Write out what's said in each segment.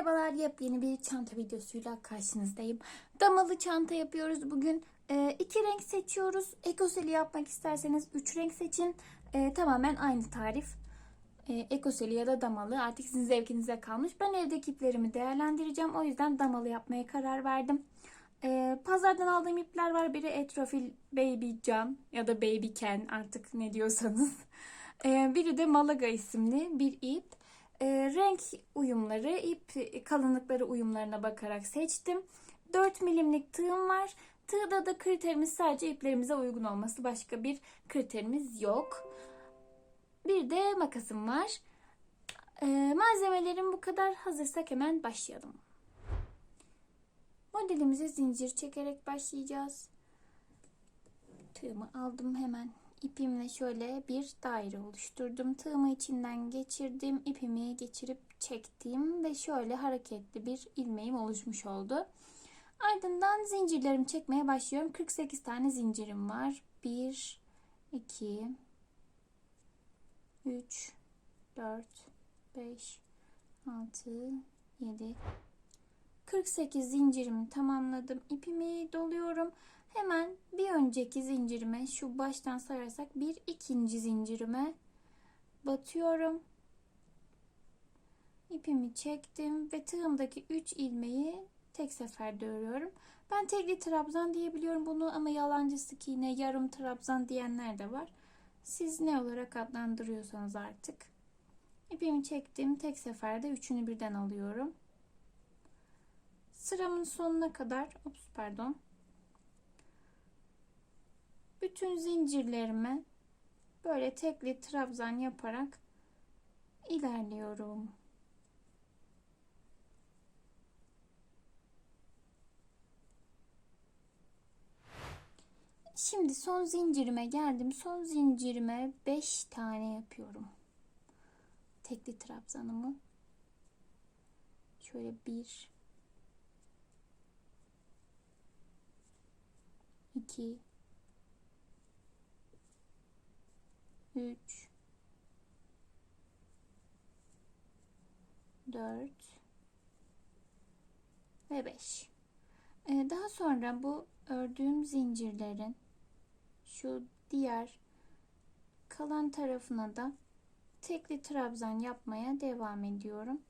Merhabalar, yepyeni bir çanta videosuyla karşınızdayım. Damalı çanta yapıyoruz bugün. Ee, iki renk seçiyoruz. Ekoseli yapmak isterseniz üç renk seçin. Ee, tamamen aynı tarif. Ee, ekoseli ya da damalı artık sizin zevkinize kalmış. Ben evdeki iplerimi değerlendireceğim. O yüzden damalı yapmaya karar verdim. Ee, pazardan aldığım ipler var. Biri Etrofil Baby Can ya da Baby Ken artık ne diyorsanız. Ee, biri de Malaga isimli bir ip. E, renk uyumları, ip kalınlıkları uyumlarına bakarak seçtim. 4 milimlik tığım var. Tığda da kriterimiz sadece iplerimize uygun olması. Başka bir kriterimiz yok. Bir de makasım var. E, malzemelerim bu kadar. Hazırsak hemen başlayalım. Modelimize zincir çekerek başlayacağız. Tığımı aldım hemen. İpimle şöyle bir daire oluşturdum. Tığımı içinden geçirdim. ipimi geçirip çektim ve şöyle hareketli bir ilmeğim oluşmuş oldu. Ardından zincirlerimi çekmeye başlıyorum. 48 tane zincirim var. 1 2 3 4 5 6 7 48 zincirimi tamamladım. İpimi doluyorum. Hemen bir önceki zincirime şu baştan sayarsak bir ikinci zincirime batıyorum. İpimi çektim ve tığımdaki 3 ilmeği tek seferde örüyorum. Ben tekli trabzan diyebiliyorum bunu ama yalancısı yine yarım trabzan diyenler de var. Siz ne olarak adlandırıyorsanız artık. İpimi çektim. Tek seferde üçünü birden alıyorum. Sıramın sonuna kadar, ops pardon, bütün zincirlerime böyle tekli trabzan yaparak ilerliyorum. Şimdi son zincirime geldim. Son zincirime 5 tane yapıyorum. Tekli trabzanımı. Şöyle 1 2 3 4 ve 5. Ee, daha sonra bu ördüğüm zincirlerin şu diğer kalan tarafına da tekli trabzan yapmaya devam ediyorum.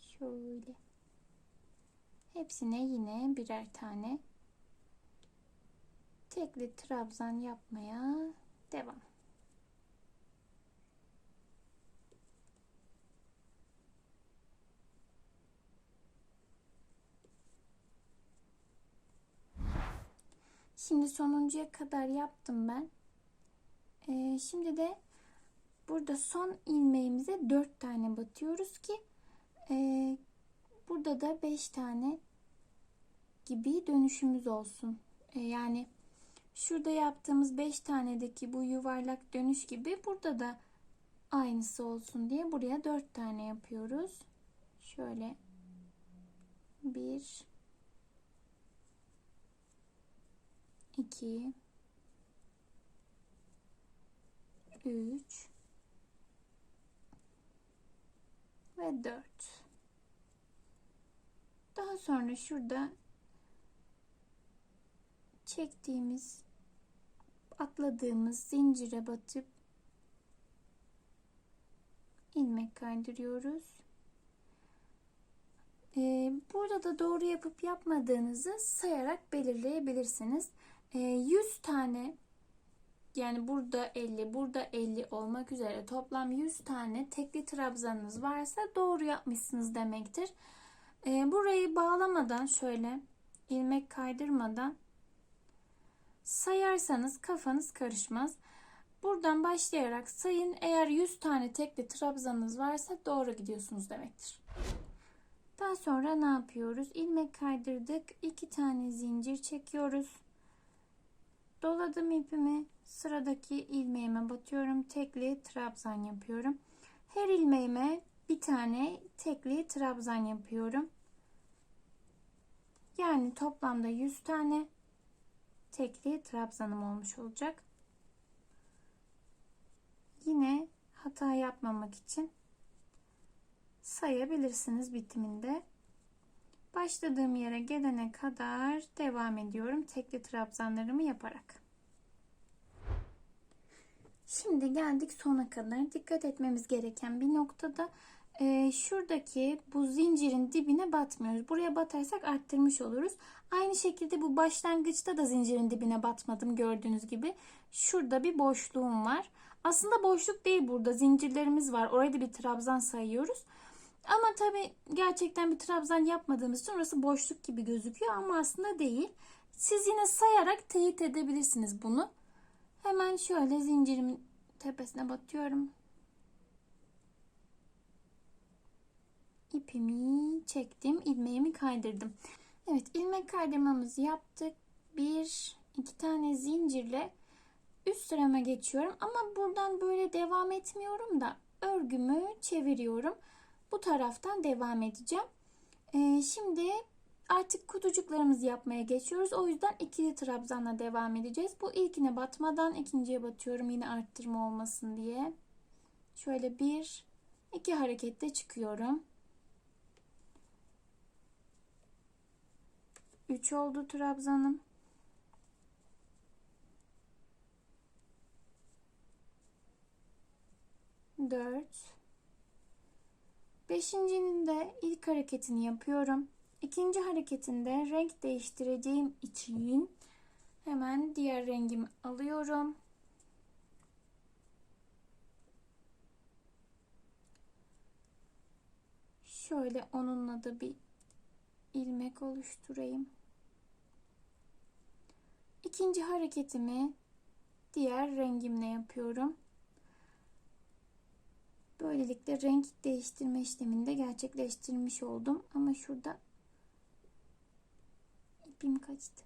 Şöyle. Hepsine yine birer tane tekli trabzan yapmaya devam. Şimdi sonuncuya kadar yaptım ben. Ee, şimdi de burada son ilmeğimize 4 tane batıyoruz ki e, burada da 5 tane gibi dönüşümüz olsun. E, yani Şurada yaptığımız 5 tanedeki bu yuvarlak dönüş gibi burada da aynısı olsun diye buraya 4 tane yapıyoruz. Şöyle 1 2 3 ve 4 daha sonra şurada çektiğimiz atladığımız zincire batıp ilmek kaydırıyoruz. Ee, burada da doğru yapıp yapmadığınızı sayarak belirleyebilirsiniz. Ee, 100 tane yani burada 50, burada 50 olmak üzere toplam 100 tane tekli trabzanınız varsa doğru yapmışsınız demektir. Ee, burayı bağlamadan şöyle ilmek kaydırmadan Sayarsanız kafanız karışmaz. Buradan başlayarak sayın. Eğer 100 tane tekli trabzanınız varsa doğru gidiyorsunuz demektir. Daha sonra ne yapıyoruz? İlmek kaydırdık. 2 tane zincir çekiyoruz. Doladım ipimi. Sıradaki ilmeğime batıyorum. Tekli trabzan yapıyorum. Her ilmeğime bir tane tekli trabzan yapıyorum. Yani toplamda 100 tane tekli trabzanım olmuş olacak. Yine hata yapmamak için sayabilirsiniz bitiminde. Başladığım yere gelene kadar devam ediyorum tekli trabzanlarımı yaparak. Şimdi geldik sona kadar. Dikkat etmemiz gereken bir noktada e, şuradaki bu zincirin dibine batmıyoruz. Buraya batarsak arttırmış oluruz. Aynı şekilde bu başlangıçta da zincirin dibine batmadım gördüğünüz gibi. Şurada bir boşluğum var. Aslında boşluk değil burada zincirlerimiz var. Oraya da bir trabzan sayıyoruz. Ama tabi gerçekten bir trabzan yapmadığımız için orası boşluk gibi gözüküyor ama aslında değil. Siz yine sayarak teyit edebilirsiniz bunu. Hemen şöyle zincirimin tepesine batıyorum. İpimi çektim, ilmeğimi kaydırdım. Evet, ilmek kaydırmamızı yaptık. Bir, iki tane zincirle üst sırama geçiyorum. Ama buradan böyle devam etmiyorum da örgümü çeviriyorum. Bu taraftan devam edeceğim. Ee, şimdi artık kutucuklarımızı yapmaya geçiyoruz. O yüzden ikili trabzanla devam edeceğiz. Bu ilkine batmadan ikinciye batıyorum. Yine arttırma olmasın diye. Şöyle bir, iki harekette çıkıyorum. 3 oldu trabzanım. Dört. Beşincinin de ilk hareketini yapıyorum. İkinci hareketinde renk değiştireceğim için hemen diğer rengimi alıyorum. Şöyle onunla da bir ilmek oluşturayım. İkinci hareketimi diğer rengimle yapıyorum. Böylelikle renk değiştirme işlemini de gerçekleştirmiş oldum. Ama şurada ipim kaçtı.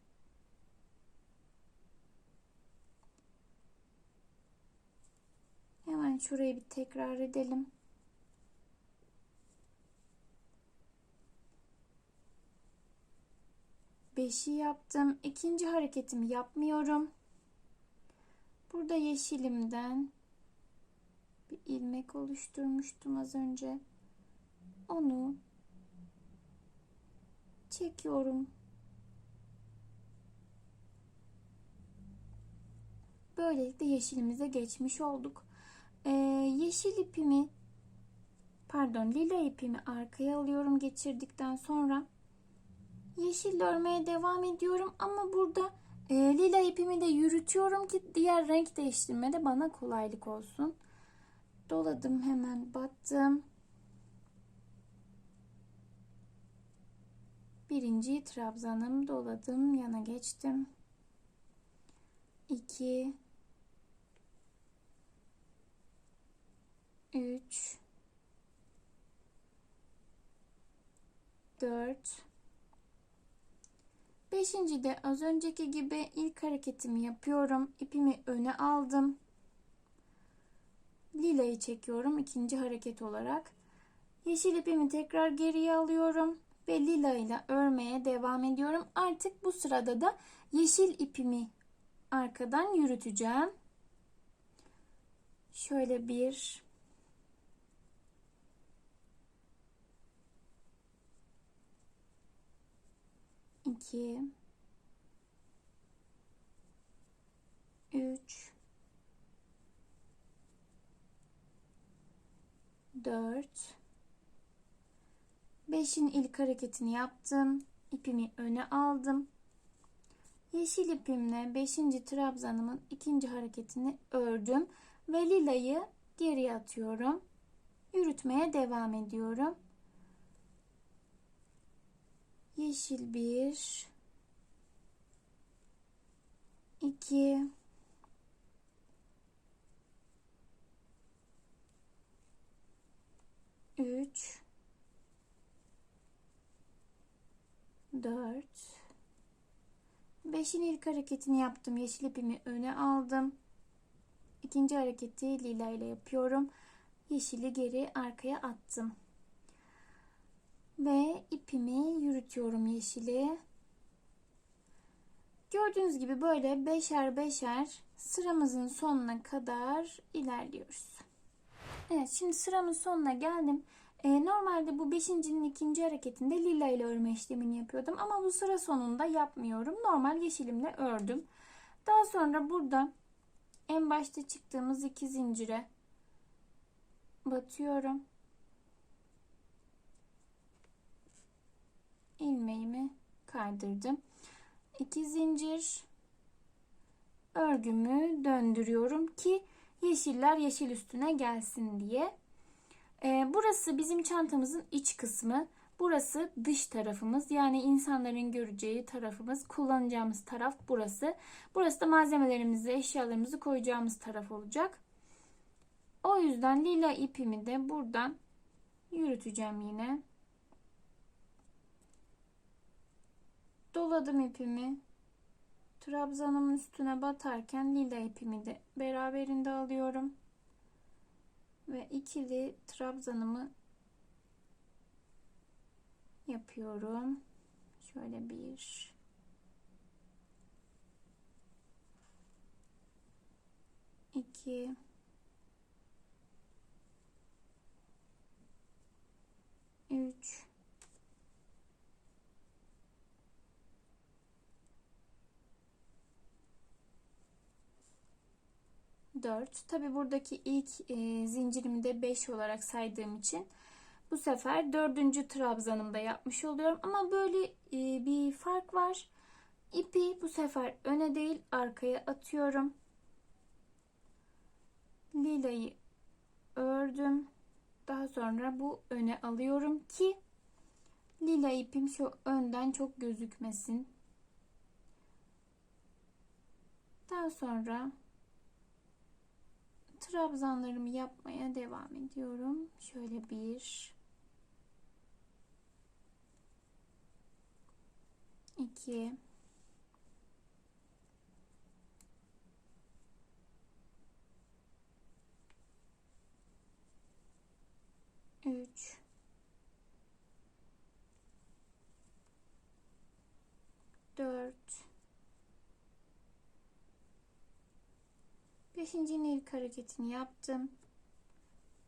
Hemen şurayı bir tekrar edelim. Beşi yaptım. İkinci hareketimi yapmıyorum. Burada yeşilimden bir ilmek oluşturmuştum az önce. Onu çekiyorum. Böylelikle yeşilimize geçmiş olduk. Ee, yeşil ipimi pardon lila ipimi arkaya alıyorum geçirdikten sonra yeşil örmeye devam ediyorum ama burada e, lila ipimi de yürütüyorum ki diğer renk değiştirmede bana kolaylık olsun. Doladım hemen battım. Birinci trabzanım doladım yana geçtim. 2 3 4 Beşinci de az önceki gibi ilk hareketimi yapıyorum. İpimi öne aldım. Lilayı çekiyorum ikinci hareket olarak. Yeşil ipimi tekrar geriye alıyorum ve lila ile örmeye devam ediyorum. Artık bu sırada da yeşil ipimi arkadan yürüteceğim. Şöyle bir iki üç dört beşin ilk hareketini yaptım. İpimi öne aldım. Yeşil ipimle 5. trabzanımın ikinci hareketini ördüm ve lilayı geriye atıyorum. Yürütmeye devam ediyorum. Yeşil 1 2 3 4 5'in ilk hareketini yaptım. Yeşil ipimi öne aldım. İkinci hareketi lila ile yapıyorum. Yeşili geri arkaya attım. Ve ipimi yürütüyorum yeşili. Gördüğünüz gibi böyle beşer beşer sıramızın sonuna kadar ilerliyoruz. Evet şimdi sıramın sonuna geldim. E, normalde bu beşincinin ikinci hareketinde lila ile örme işlemini yapıyordum. Ama bu sıra sonunda yapmıyorum. Normal yeşilimle ördüm. Daha sonra burada en başta çıktığımız iki zincire batıyorum. İlmeğimi kaydırdım. İki zincir örgümü döndürüyorum ki yeşiller yeşil üstüne gelsin diye. Ee, burası bizim çantamızın iç kısmı. Burası dış tarafımız yani insanların göreceği tarafımız. Kullanacağımız taraf burası. Burası da malzemelerimizi, eşyalarımızı koyacağımız taraf olacak. O yüzden lila ipimi de buradan yürüteceğim yine. Doladım ipimi. Trabzanımın üstüne batarken lila ipimi de beraberinde alıyorum. Ve ikili trabzanımı yapıyorum. Şöyle bir iki üç 4. Tabi buradaki ilk e, zincirimi de 5 olarak saydığım için bu sefer dördüncü trabzanımda yapmış oluyorum. Ama böyle e, bir fark var. İpi bu sefer öne değil arkaya atıyorum. Lilayı ördüm. Daha sonra bu öne alıyorum ki lila ipim şu önden çok gözükmesin. Daha sonra trabzanlarımı yapmaya devam ediyorum. Şöyle bir. İki. Üç. Dört Beşincinin ilk hareketini yaptım.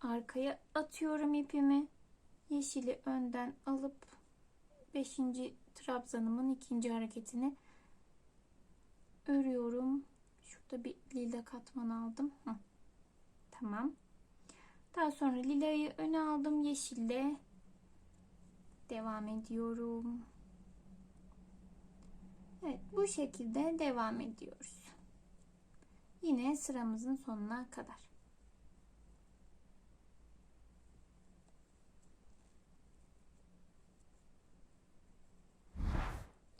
Arkaya atıyorum ipimi. Yeşili önden alıp beşinci trabzanımın ikinci hareketini örüyorum. Şurada bir lila katman aldım. Hı. Tamam. Daha sonra lilayı öne aldım. Yeşille devam ediyorum. Evet bu şekilde devam ediyoruz. Yine sıramızın sonuna kadar.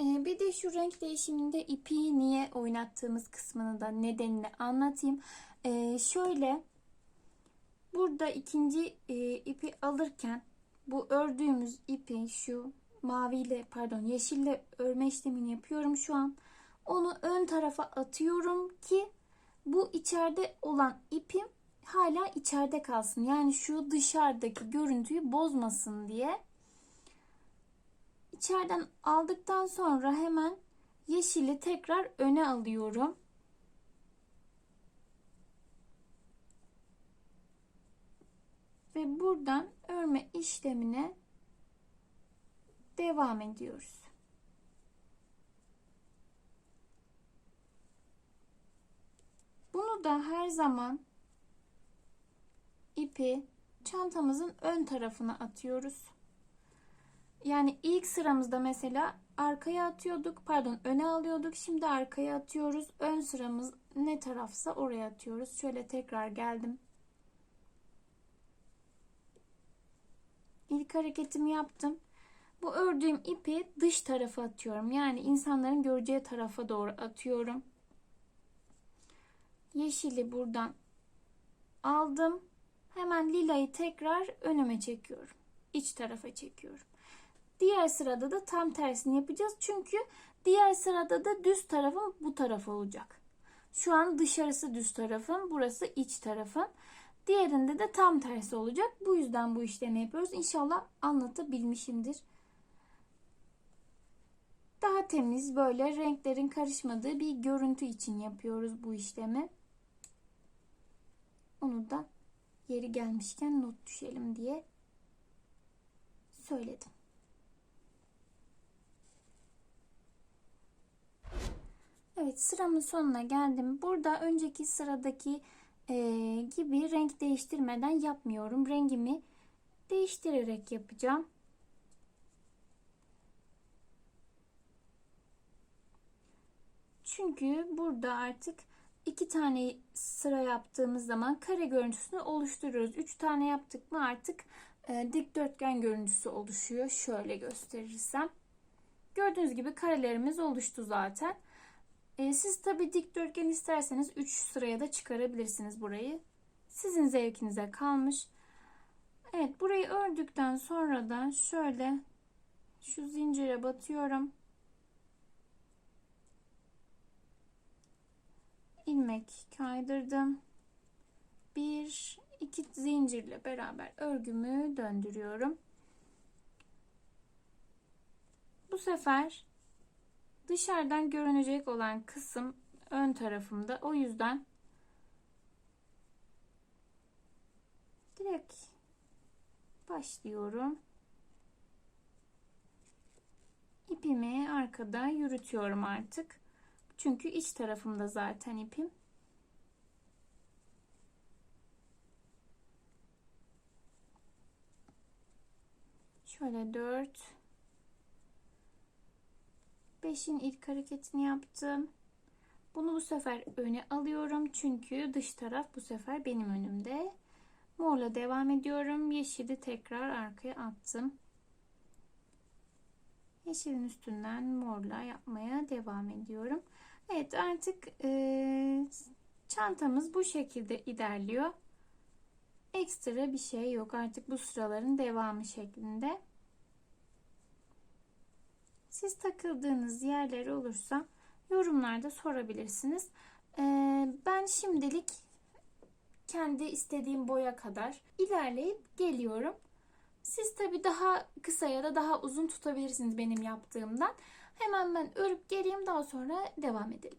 Ee, bir de şu renk değişiminde ipi niye oynattığımız kısmını da nedenini anlatayım. Ee, şöyle burada ikinci e, ipi alırken bu ördüğümüz ipi şu maviyle pardon yeşille örme işlemini yapıyorum şu an. Onu ön tarafa atıyorum ki bu içeride olan ipim hala içeride kalsın. Yani şu dışarıdaki görüntüyü bozmasın diye. İçeriden aldıktan sonra hemen yeşili tekrar öne alıyorum. Ve buradan örme işlemine devam ediyoruz. Bunu da her zaman ipi çantamızın ön tarafına atıyoruz. Yani ilk sıramızda mesela arkaya atıyorduk, pardon öne alıyorduk. Şimdi arkaya atıyoruz. Ön sıramız ne tarafsa oraya atıyoruz. Şöyle tekrar geldim. İlk hareketimi yaptım. Bu ördüğüm ipi dış tarafa atıyorum. Yani insanların göreceği tarafa doğru atıyorum yeşili buradan aldım. Hemen lilayı tekrar önüme çekiyorum. İç tarafa çekiyorum. Diğer sırada da tam tersini yapacağız. Çünkü diğer sırada da düz tarafım bu taraf olacak. Şu an dışarısı düz tarafım, burası iç tarafım. Diğerinde de tam tersi olacak. Bu yüzden bu işlemi yapıyoruz. İnşallah anlatabilmişimdir. Daha temiz böyle renklerin karışmadığı bir görüntü için yapıyoruz bu işlemi. Onu da yeri gelmişken not düşelim diye söyledim. Evet sıramın sonuna geldim. Burada önceki sıradaki e, gibi renk değiştirmeden yapmıyorum. Rengimi değiştirerek yapacağım. Çünkü burada artık iki tane sıra yaptığımız zaman kare görüntüsünü oluşturuyoruz. Üç tane yaptık mı artık e, dikdörtgen görüntüsü oluşuyor. Şöyle gösterirsem. Gördüğünüz gibi karelerimiz oluştu zaten. E, siz tabi dikdörtgen isterseniz 3 sıraya da çıkarabilirsiniz burayı. Sizin zevkinize kalmış. Evet burayı ördükten sonra da şöyle şu zincire batıyorum. İlmek kaydırdım. Bir iki zincirle beraber örgümü döndürüyorum. Bu sefer dışarıdan görünecek olan kısım ön tarafımda. O yüzden direkt başlıyorum. İpimi arkada yürütüyorum artık. Çünkü iç tarafımda zaten ipim. Şöyle 4 5'in ilk hareketini yaptım. Bunu bu sefer öne alıyorum. Çünkü dış taraf bu sefer benim önümde. Morla devam ediyorum. Yeşili tekrar arkaya attım. Yeşilin üstünden morla yapmaya devam ediyorum. Evet artık e, çantamız bu şekilde ilerliyor. Ekstra bir şey yok artık bu sıraların devamı şeklinde. Siz takıldığınız yerler olursa yorumlarda sorabilirsiniz. E, ben şimdilik kendi istediğim boya kadar ilerleyip geliyorum. Siz tabi daha kısa ya da daha uzun tutabilirsiniz benim yaptığımdan. Hemen ben örüp geleyim daha sonra devam edelim.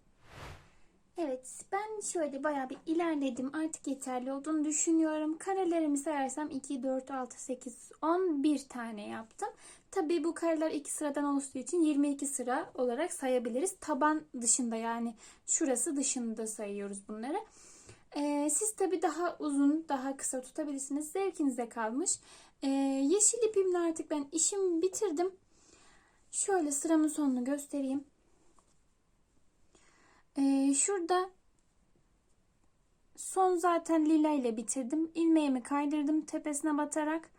Evet ben şöyle bayağı bir ilerledim. Artık yeterli olduğunu düşünüyorum. Karelerimi sayarsam 2, 4, 6, 8, 10 bir tane yaptım. Tabi bu kareler iki sıradan oluştuğu için 22 sıra olarak sayabiliriz. Taban dışında yani şurası dışında sayıyoruz bunları. Ee, siz tabi daha uzun, daha kısa tutabilirsiniz. Zevkinize kalmış. Ee, yeşil ipimle artık ben işimi bitirdim. Şöyle sıramın sonunu göstereyim. Ee, şurada son zaten lila ile bitirdim. İlmeğimi kaydırdım tepesine batarak.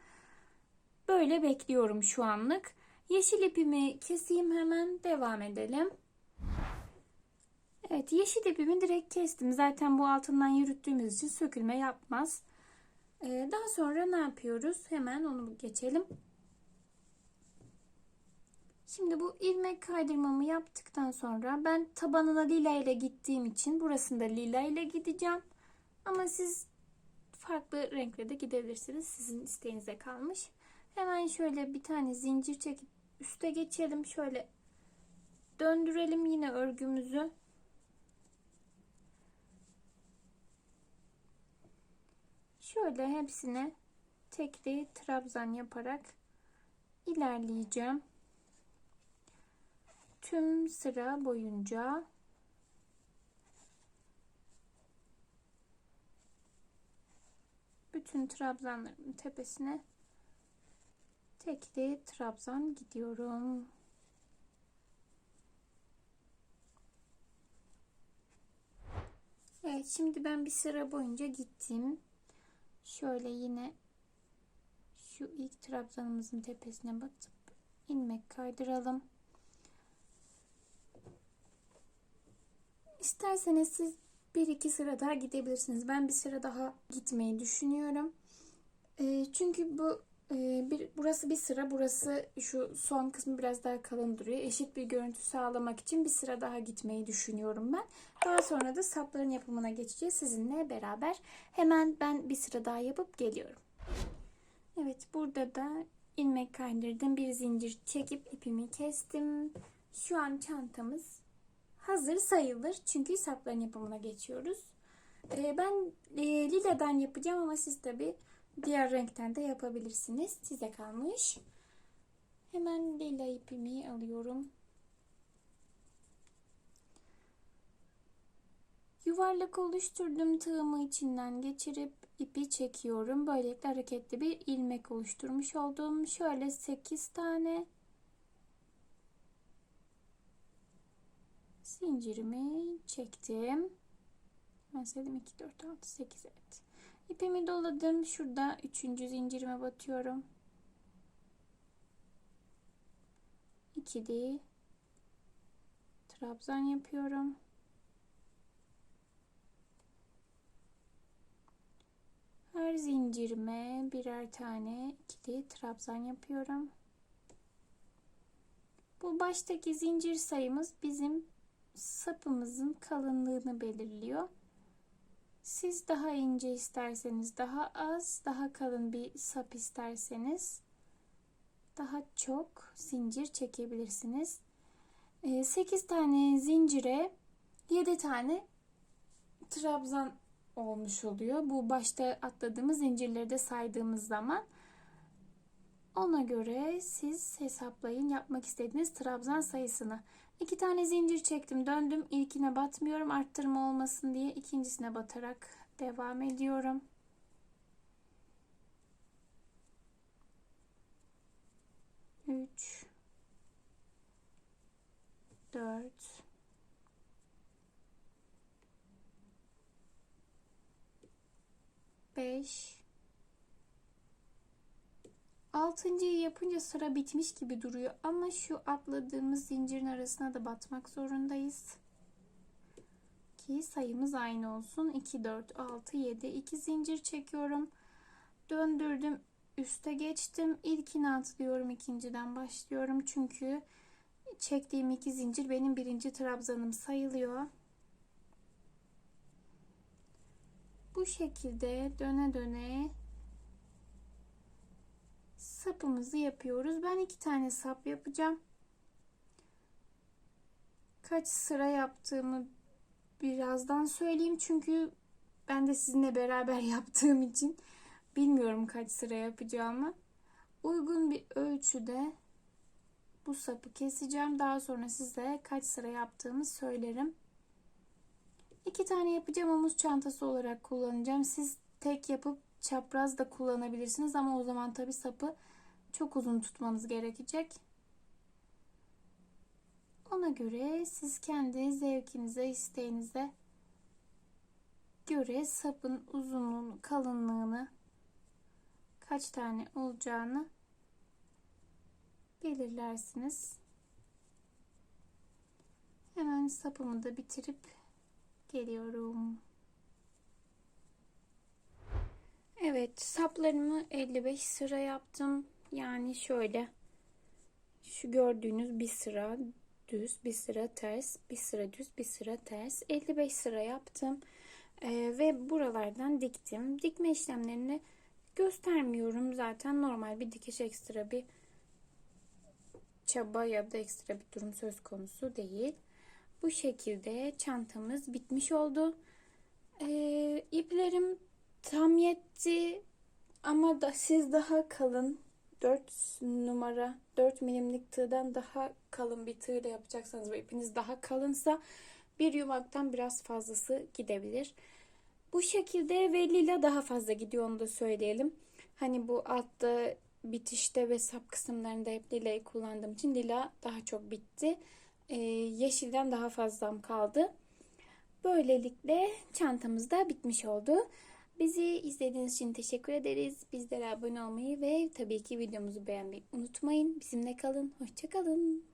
Böyle bekliyorum şu anlık. Yeşil ipimi keseyim hemen devam edelim. Evet yeşil ipimi direkt kestim. Zaten bu altından yürüttüğümüz için sökülme yapmaz. Ee, daha sonra ne yapıyoruz? Hemen onu geçelim. Şimdi bu ilmek kaydırmamı yaptıktan sonra ben tabanına lila ile gittiğim için burasında lila ile gideceğim. Ama siz farklı renkle de gidebilirsiniz. Sizin isteğinize kalmış. Hemen şöyle bir tane zincir çekip üste geçelim. Şöyle döndürelim yine örgümüzü. Şöyle hepsine tekli trabzan yaparak ilerleyeceğim. Tüm sıra boyunca bütün trabzanlarımın tepesine tekli trabzan gidiyorum. Evet şimdi ben bir sıra boyunca gittim. Şöyle yine şu ilk trabzanımızın tepesine batıp ilmek kaydıralım. İsterseniz siz bir iki sıra daha gidebilirsiniz. Ben bir sıra daha gitmeyi düşünüyorum. E, çünkü bu e, bir, burası bir sıra, burası şu son kısmı biraz daha kalın duruyor. Eşit bir görüntü sağlamak için bir sıra daha gitmeyi düşünüyorum ben. Daha sonra da sapların yapımına geçeceğiz sizinle beraber. Hemen ben bir sıra daha yapıp geliyorum. Evet burada da ilmek kaydırdım. Bir zincir çekip ipimi kestim. Şu an çantamız hazır sayılır. Çünkü sapların yapımına geçiyoruz. Ee, ben e, liladan yapacağım ama siz tabi diğer renkten de yapabilirsiniz. Size kalmış. Hemen lila ipimi alıyorum. Yuvarlak oluşturduğum tığımı içinden geçirip ipi çekiyorum. Böylelikle hareketli bir ilmek oluşturmuş oldum. Şöyle 8 tane zincirimi çektim. Ben saydım 2, 4, 6, 8 evet. İpimi doladım. Şurada 3. zincirime batıyorum. 2'li trabzan yapıyorum. Her zincirime birer tane ikili trabzan yapıyorum. Bu baştaki zincir sayımız bizim sapımızın kalınlığını belirliyor. Siz daha ince isterseniz daha az, daha kalın bir sap isterseniz daha çok zincir çekebilirsiniz. 8 tane zincire 7 tane trabzan olmuş oluyor. Bu başta atladığımız zincirleri de saydığımız zaman ona göre siz hesaplayın yapmak istediğiniz trabzan sayısını. İki tane zincir çektim döndüm. İlkine batmıyorum arttırma olmasın diye ikincisine batarak devam ediyorum. Üç, dört, beş, Altıncıyı yapınca sıra bitmiş gibi duruyor ama şu atladığımız zincirin arasına da batmak zorundayız. Ki sayımız aynı olsun. 2, 4, 6, 7. 2 zincir çekiyorum. Döndürdüm. Üste geçtim. İlkini atlıyorum. ikinciden başlıyorum. Çünkü çektiğim iki zincir benim birinci trabzanım sayılıyor. Bu şekilde döne döne sapımızı yapıyoruz. Ben iki tane sap yapacağım. Kaç sıra yaptığımı birazdan söyleyeyim. Çünkü ben de sizinle beraber yaptığım için bilmiyorum kaç sıra yapacağımı. Uygun bir ölçüde bu sapı keseceğim. Daha sonra size kaç sıra yaptığımı söylerim. İki tane yapacağım omuz çantası olarak kullanacağım. Siz tek yapıp çapraz da kullanabilirsiniz ama o zaman tabi sapı çok uzun tutmanız gerekecek. Ona göre siz kendi zevkinize, isteğinize göre sapın uzunluğunu, kalınlığını kaç tane olacağını belirlersiniz. Hemen sapımı da bitirip geliyorum. Evet, saplarımı 55 sıra yaptım. Yani şöyle şu gördüğünüz bir sıra düz, bir sıra ters, bir sıra düz, bir sıra ters. 55 sıra yaptım. Ee, ve buralardan diktim. Dikme işlemlerini göstermiyorum. Zaten normal bir dikiş ekstra bir çaba ya da ekstra bir durum söz konusu değil. Bu şekilde çantamız bitmiş oldu. Ee, iplerim tam yetti ama da siz daha kalın 4 numara 4 milimlik tığdan daha kalın bir tığla yapacaksanız ve ipiniz daha kalınsa bir yumaktan biraz fazlası gidebilir. Bu şekilde ve lila daha fazla gidiyor onu da söyleyelim. Hani bu altta bitişte ve sap kısımlarında hep lilayı kullandığım için lila daha çok bitti. Ee, yeşilden daha fazlam kaldı. Böylelikle çantamız da bitmiş oldu. Bizi izlediğiniz için teşekkür ederiz. Bizlere abone olmayı ve tabii ki videomuzu beğenmeyi unutmayın. Bizimle kalın. Hoşçakalın.